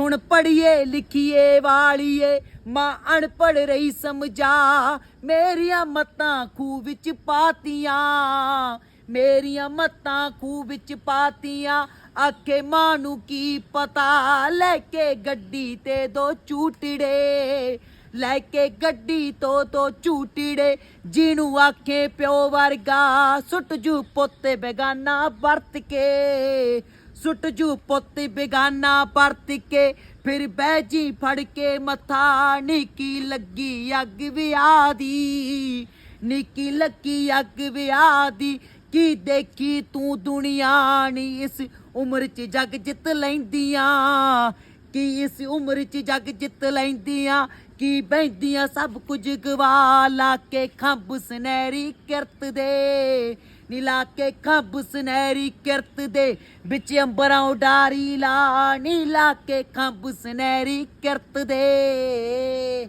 ਸੁਣ ਪੜੀਏ ਲਿਖੀਏ ਵਾਲੀਏ, ਮਾਂ ਅਣਪੜ ਰਹੀ ਸਮਝਾ, ਮੇਰੀਆਂ ਮਤਾਂ ਖੂਹ ਵਿੱਚ ਪਾਤੀਆਂ। ਮੇਰੀਆਂ ਮਤਾਂ ਖੂਹ ਵਿੱਚ ਪਾਤੀਆਂ, ਆਖੇ ਮਾਂ ਨੂੰ ਕੀ ਪਤਾ? ਲੈ ਕੇ ਗੱਡੀ ਤੇ ਦੋ ਝੂਟੜੇ ਲੈ ਕੇ ਗੱਡੀ ਤੋਂ ਦੋ ਝੂਟੀੜੇ ਜਿਹਨੂੰ ਆਖੇ ਪਿਓ ਵਰਗਾ ਸੁੱਟ ਜੂ ਪੋਤੇ ਬੇਗਾਨਾ ਵਰਤ ਕੇ। ਸੁੱਟ ਜੂ ਪੋਤੇ ਬੇਗਾਨਾ ਵਰਤ ਕੇ। ਫਿਰ ਬਹਿ ਜੀ ਫੜ ਕੇ ਮੱਥਾ, ਨਿੱਕੀ ਲੱਗੀ ਅੱਗ ਵਿਆਹ ਦੀ। ਨਿੱਕੀ ਲੱਗੀ ਅੱਗ ਵਿਆਹ ਦੀ, ਕੀ ਦੇਖੀ ਤੂੰ ਦੁਨੀਆ ਨੀ? ਇਸ ਉਮਰ 'ਚ ਜਗ ਜਿੱਤ ਲੈਂਦੀਆਂ। ਕੀ ਇਸ ਉਮਰ 'ਚ ਜਗ ਜਿੱਤ ਲੈਂਦੀਆਂ? ਕੀ ਬੈਂਦੀਆਂ ਸਭ ਕੁਝ ਗਵਾ ਲਾ ਕੇ ਖੰਭ ਸੁਨਹਿਰੀ ਕਿਰਤ ਦੇ। ਨੀਲਾ ਕੇ ਖੰਭ ਸੁਨਹਿਰੀ ਕਿਰਤ ਦੇ ਵਿੱਚ ਅੰਬਰਾਂ ਉਡਾਰੀ ਲਾ, ਨੀਲਾ ਕੇ ਖੱਬ ਸੁਨਹਿਰੀ ਕਿਰਤ ਦੇ।